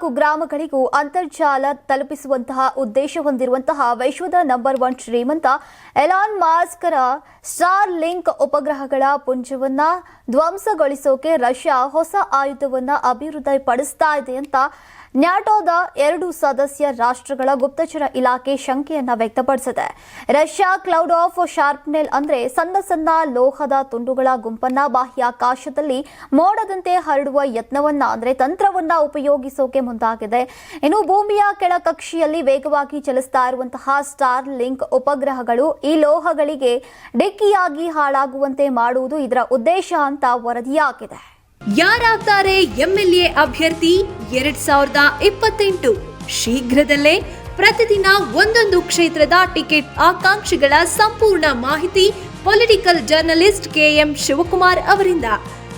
ಕುಗ್ರಾಮಗಳಿಗೂ ಅಂತರ್ಜಾಲ ತಲುಪಿಸುವಂತಹ ಉದ್ದೇಶ ಹೊಂದಿರುವಂತಹ ವಿಶ್ವದ ನಂಬರ್ ಒನ್ ಶ್ರೀಮಂತ ಎಲಾನ್ ಮಾಸ್ಕರ ಸ್ಟಾರ್ ಲಿಂಕ್ ಉಪಗ್ರಹಗಳ ಪುಂಜವನ್ನ ಧ್ವಂಸಗೊಳಿಸೋಕೆ ರಷ್ಯಾ ಹೊಸ ಆಯುಧವನ್ನ ಅಭಿವೃದ್ಧಿಪಡಿಸ್ತಾ ಇದೆ ಅಂತ ನ್ಯಾಟೋದ ಎರಡು ಸದಸ್ಯ ರಾಷ್ಟ್ರಗಳ ಗುಪ್ತಚರ ಇಲಾಖೆ ಶಂಕೆಯನ್ನ ವ್ಯಕ್ತಪಡಿಸಿದೆ. ರಷ್ಯಾ ಕ್ಲೌಡ್ ಆಫ್ ಶಾರ್ಪ್ನೆಲ್ ಅಂದ್ರೆ ಸಣ್ಣ ಸಣ್ಣ ಲೋಹದ ತುಂಡುಗಳ ಗುಂಪನ್ನ ಬಾಹ್ಯಾಕಾಶದಲ್ಲಿ ಮೋಡದಂತೆ ಹರಡುವ ಯತ್ನವನ್ನ ಅಂದ್ರೆ ತಂತ್ರವನ್ನ ಉಪಯೋಗಿಸೋಕೆ ಮುಂದಾಗಿದೆ. ಇನ್ನು ಭೂಮಿಯ ಕೆಳ ಕಕ್ಷೆಯಲ್ಲಿ ವೇಗವಾಗಿ ಚಲಿಸ್ತಾ ಇರುವಂತಹ ಸ್ಟಾರ್ ಲಿಂಕ್ ಉಪಗ್ರಹಗಳು ಈ ಲೋಹಗಳಿಗೆ ಡಿಕ್ಕಿಯಾಗಿ ಹಾಳಾಗುವಂತೆ ಮಾಡುವುದು ಇದರ ಉದ್ದೇಶ ಅಂತ ವರದಿಯಾಗಿದೆ. ಯಾರಾಗ್ತಾರೆ ಎಂಎಲ್ಎ ಅಭ್ಯರ್ಥಿ? ಎರಡ್ ಸಾವಿರದ ಇಪ್ಪತ್ತೆಂಟು ಶೀಘ್ರದಲ್ಲೇ ಪ್ರತಿದಿನ ಒಂದೊಂದು ಕ್ಷೇತ್ರದ ಟಿಕೆಟ್ ಆಕಾಂಕ್ಷಿಗಳ ಸಂಪೂರ್ಣ ಮಾಹಿತಿ ಪೊಲಿಟಿಕಲ್ ಜರ್ನಲಿಸ್ಟ್ ಕೆಎಂ ಶಿವಕುಮಾರ್ ಅವರಿಂದ.